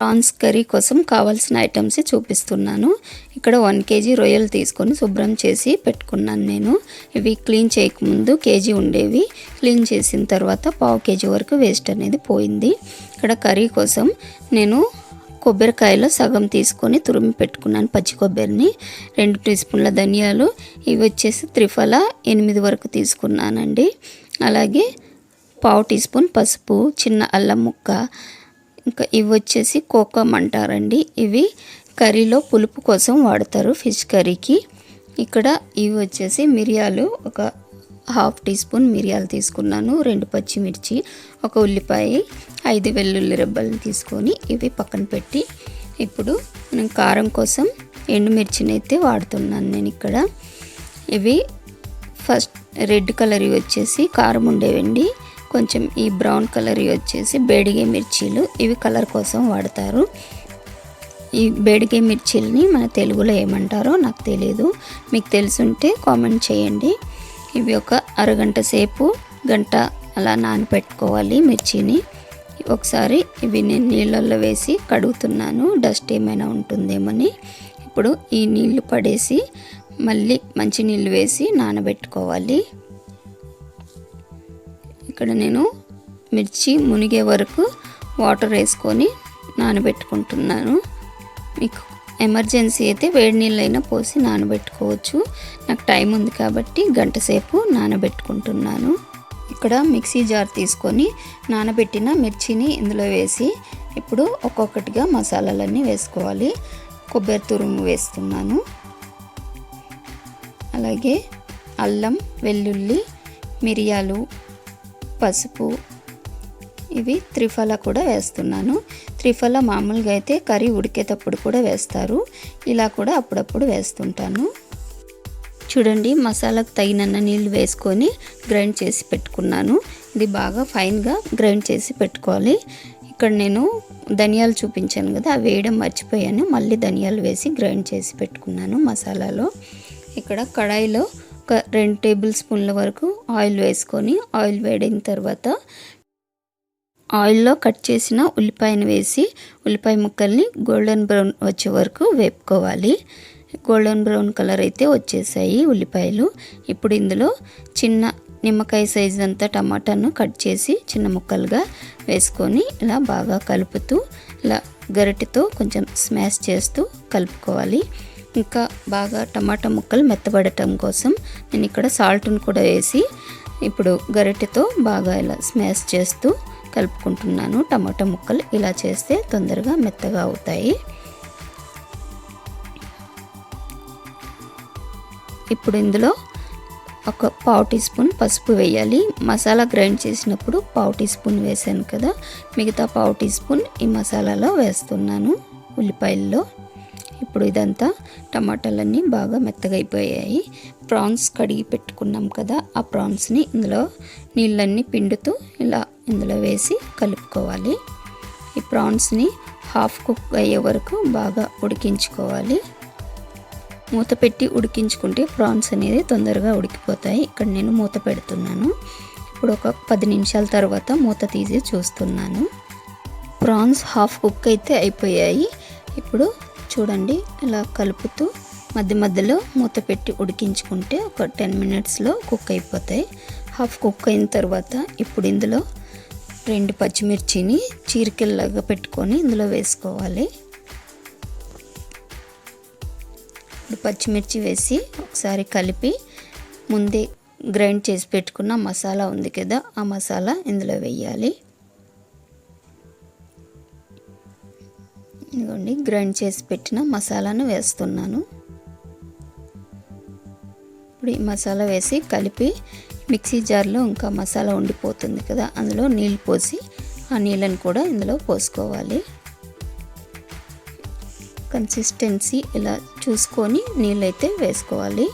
Prawns curry కోసం కావాల్సిన items చూపిస్తున్నాను. ఇక్కడ వన్ కేజీ రొయ్యలు తీసుకొని శుభ్రం చేసి పెట్టుకున్నాను నేను. ఇవి క్లీన్ చేయకముందు కేజీ ఉండేవి. క్లీన్ చేసిన తర్వాత పావు కేజీ వరకు వేస్ట్ అనేది పోయింది. ఇక్కడ కర్రీ కోసం నేను కొబ్బరికాయలో సగం తీసుకొని తురిమి పెట్టుకున్నాను పచ్చి కొబ్బరిని. రెండు టీ స్పూన్ల ధనియాలు. ఇవి వచ్చేసి త్రిఫల ఎనిమిది వరకు తీసుకున్నానండి. అలాగే పావు టీ స్పూన్ పసుపు చిన్న అల్లం ముక్క ఇంకా ఇవి వచ్చేసి కోకం అంటారండి. ఇవి కర్రీలో పులుపు కోసం వాడతారు ఫిష్ కర్రీకి. ఇక్కడ ఇవి వచ్చేసి మిరియాలు ఒక హాఫ్ టీ స్పూన్ మిరియాలు తీసుకున్నాను రెండు పచ్చిమిర్చి ఒక ఉల్లిపాయ ఐదు వెల్లుల్లి రెబ్బలు తీసుకొని ఇవి పక్కన పెట్టి ఇప్పుడు నేను కారం కోసం ఎండుమిర్చిని అయితే వాడుతున్నాను నేను ఇక్కడ. ఇవి ఫస్ట్ రెడ్ కలర్ వచ్చేసి కారం ఉండేవండి. కొంచెం ఈ బ్రౌన్ కలర్ వచ్చేసి బేడిగే మిర్చీలు ఇవి కలర్ కోసం వాడతారు. ఈ బేడిగే మిర్చీలని మన తెలుగులో ఏమంటారో నాకు తెలియదు మీకు తెలుసుంటే కామెంట్ చేయండి. ఇవి ఒక అరగంట సేపు గంట అలా నానబెట్టుకోవాలి మిర్చిని. ఒకసారి ఇవి నేను నీళ్ళల్లో వేసి కడుగుతున్నాను. డస్ట్ ఏమైనా ఉంటుందేమని. ఇప్పుడు ఈ నీళ్ళు పడేసి మళ్ళీ మంచి నీళ్ళు వేసి నానబెట్టుకోవాలి. ఇక్కడ నేను మిర్చి మునిగే వరకు వాటర్ వేసుకొని నానబెట్టుకుంటున్నాను. మీకు ఎమర్జెన్సీ అయితే వేడి నీళ్ళైనా పోసి నానబెట్టుకోవచ్చు. నాకు టైం ఉంది కాబట్టి గంట సేపు నానబెట్టుకుంటున్నాను. ఇక్కడ మిక్సీ జార్ తీసుకొని నానబెట్టిన మిర్చిని ఇందులో వేసి ఇప్పుడు ఒక్కొక్కటిగా మసాలాలన్నీ వేసుకోవాలి. కొబ్బరి తురుము వేస్తున్నాను. అలాగే అల్లం వెల్లుల్లి మిరియాలు పసుపు. ఇవి త్రిఫల కూడా వేస్తున్నాను. త్రిఫల మామూలుగా అయితే కర్రీ ఉడికేటప్పుడు కూడా వేస్తారు. ఇలా కూడా అప్పుడప్పుడు వేస్తుంటాను. చూడండి మసాలాకు తగినన్న నీళ్ళు వేసుకొని గ్రైండ్ చేసి పెట్టుకున్నాను. ఇది బాగా ఫైన్గా గ్రైండ్ చేసి పెట్టుకోవాలి. ఇక్కడ నేను ధనియాలు చూపించాను కదా అవి వేయడం మర్చిపోయాను. మళ్ళీ ధనియాలు వేసి గ్రైండ్ చేసి పెట్టుకున్నాను మసాలాలో. ఇక్కడ కడాయిలో ఒక రెండు టేబుల్ స్పూన్ల వరకు ఆయిల్ వేసుకొని ఆయిల్ వేడిన తర్వాత ఆయిల్లో కట్ చేసిన ఉల్లిపాయను వేసి ఉల్లిపాయ ముక్కల్ని గోల్డెన్ బ్రౌన్ వచ్చే వరకు వేపుకోవాలి. గోల్డెన్ బ్రౌన్ కలర్ అయితే వచ్చేసాయి ఉల్లిపాయలు. ఇప్పుడు ఇందులో చిన్న నిమ్మకాయ సైజ్ అంతా టమాటాను కట్ చేసి చిన్న ముక్కలుగా వేసుకొని ఇలా బాగా కలుపుతూ ఇలా గరిటెతో కొంచెం స్మాష్ చేస్తూ కలుపుకోవాలి. ఇంకా బాగా టమాటా ముక్కలు మెత్తబడటం కోసం నేను ఇక్కడ సాల్ట్ను కూడా వేసి ఇప్పుడు గరిటెతో బాగా ఇలా స్మాష్ చేస్తూ కలుపుకుంటున్నాను. టమాటా ముక్కలు ఇలా చేస్తే తొందరగా మెత్తగా అవుతాయి. ఇప్పుడు ఇందులో ఒక పావు టీ స్పూన్ పసుపు వేయాలి. మసాలా గ్రైండ్ చేసినప్పుడు పావు టీ స్పూన్ వేసాను కదా. మిగతా పావు టీ స్పూన్ ఈ మసాలాలో వేస్తున్నాను ఉల్లిపాయల్లో. ఇప్పుడు ఇదంతా టమాటాలన్నీ బాగా మెత్తగా అయిపోయాయి ప్రాన్స్ కడిగి పెట్టుకున్నాం కదా ఆ ప్రాన్స్ని ఇందులో నీళ్ళన్నీ పిండుతూ ఇలా ఇందులో వేసి కలుపుకోవాలి. ఈ ప్రాన్స్ని హాఫ్ కుక్ అయ్యే వరకు బాగా ఉడికించుకోవాలి. మూత పెట్టి ఉడికించుకుంటే ప్రాన్స్ అనేది తొందరగా ఉడికిపోతాయి. ఇక్కడ నేను మూత పెడుతున్నాను. ఇప్పుడు ఒక పది నిమిషాల తర్వాత మూత తీసి చూస్తున్నాను. ప్రాన్స్ హాఫ్ కుక్ అయితే అయిపోయాయి. ఇప్పుడు చూడండి. ఇలా కలుపుతూ మధ్య మధ్యలో మూత పెట్టి ఉడికించుకుంటే ఒక టెన్ మినిట్స్లో కుక్ అయిపోతాయి. హాఫ్ కుక్ అయిన తర్వాత ఇప్పుడు ఇందులో రెండు పచ్చిమిర్చిని చీరికల్లాగా పెట్టుకొని ఇందులో వేసుకోవాలి. ఇప్పుడు పచ్చిమిర్చి వేసి ఒకసారి కలిపి ముందే గ్రైండ్ చేసి పెట్టుకున్న మసాలా ఉంది కదా ఆ మసాలా ఇందులో వేయాలి. ఇదిగోండి గ్రైండ్ చేసి పెట్టిన మసాలాను వేస్తున్నాను. ఇప్పుడు ఈ మసాలా వేసి కలిపి మిక్సీ జార్లో ఇంకా మసాలా ఉండిపోతుంది కదా అందులో నీళ్ళు పోసి ఆ నీళ్ళని కూడా ఇందులో పోసుకోవాలి. కన్సిస్టెన్సీ ఇలా చూసుకొని నీళ్ళైతే వేసుకోవాలి.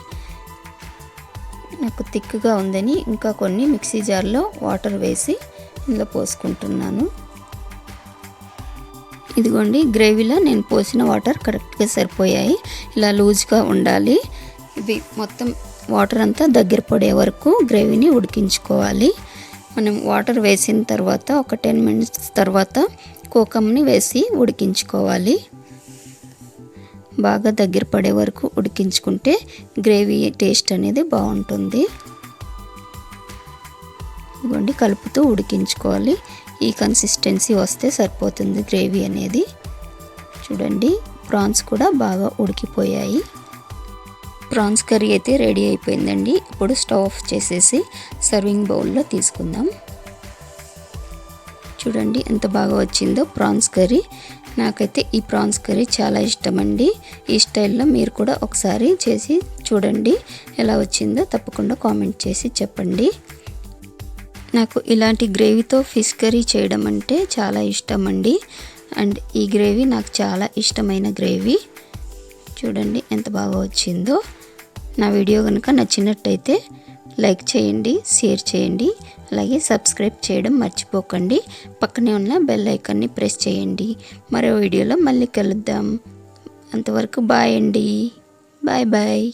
నాకు థిక్గా ఉందని ఇంకా కొన్ని మిక్సీ జార్లో వాటర్ వేసి ఇందులో పోసుకుంటున్నాను. ఇదిగోండి గ్రేవీలో నేను పోసిన వాటర్ కరెక్ట్గా సరిపోయాయి. ఇలా లూజ్గా ఉండాలి. ఇవి మొత్తం వాటర్ అంతా దగ్గర పడే వరకు గ్రేవీని ఉడికించుకోవాలి. మనం వాటర్ వేసిన తర్వాత ఒక టెన్ మినిట్స్ తర్వాత కోకంని వేసి ఉడికించుకోవాలి. బాగా దగ్గర పడే వరకు ఉడికించుకుంటే గ్రేవీ టేస్ట్ అనేది బాగుంటుంది. ఇదిగోండి కలుపుతూ ఉడికించుకోవాలి. ఈ కన్సిస్టెన్సీ వస్తే సరిపోతుంది గ్రేవీ అనేది. చూడండి ప్రాన్స్ కూడా బాగా ఉడికిపోయాయి. ప్రాన్స్ కర్రీ అయితే రెడీ అయిపోయిందండి. ఇప్పుడు స్టవ్ ఆఫ్ చేసేసి సర్వింగ్ బౌల్లో తీసుకుందాం. చూడండి ఎంత బాగా వచ్చిందో ప్రాన్స్ కర్రీ నాకైతే ఈ ప్రాన్స్ కర్రీ చాలా ఇష్టం అండి ఈ స్టైల్లో మీరు కూడా ఒకసారి చేసి చూడండి ఎలా వచ్చిందో తప్పకుండా కామెంట్ చేసి చెప్పండి. నాకు ఇలాంటి గ్రేవీతో ఫిష్ కర్రీ చేయడం అంటే చాలా ఇష్టం అండి అండ్ ఈ గ్రేవీ నాకు చాలా ఇష్టమైన గ్రేవీ. చూడండి ఎంత బాగా వచ్చిందో. నా వీడియో కనుక నచ్చినట్టయితే లైక్ చేయండి షేర్ చేయండి అలాగే సబ్స్క్రైబ్ చేయడం మర్చిపోకండి. పక్కనే ఉన్న బెల్ ఐకాన్ని ప్రెస్ చేయండి. మరో వీడియోలో మళ్ళీ కలుద్దాం. అంతవరకు బాయ్ అండి. Bye bye.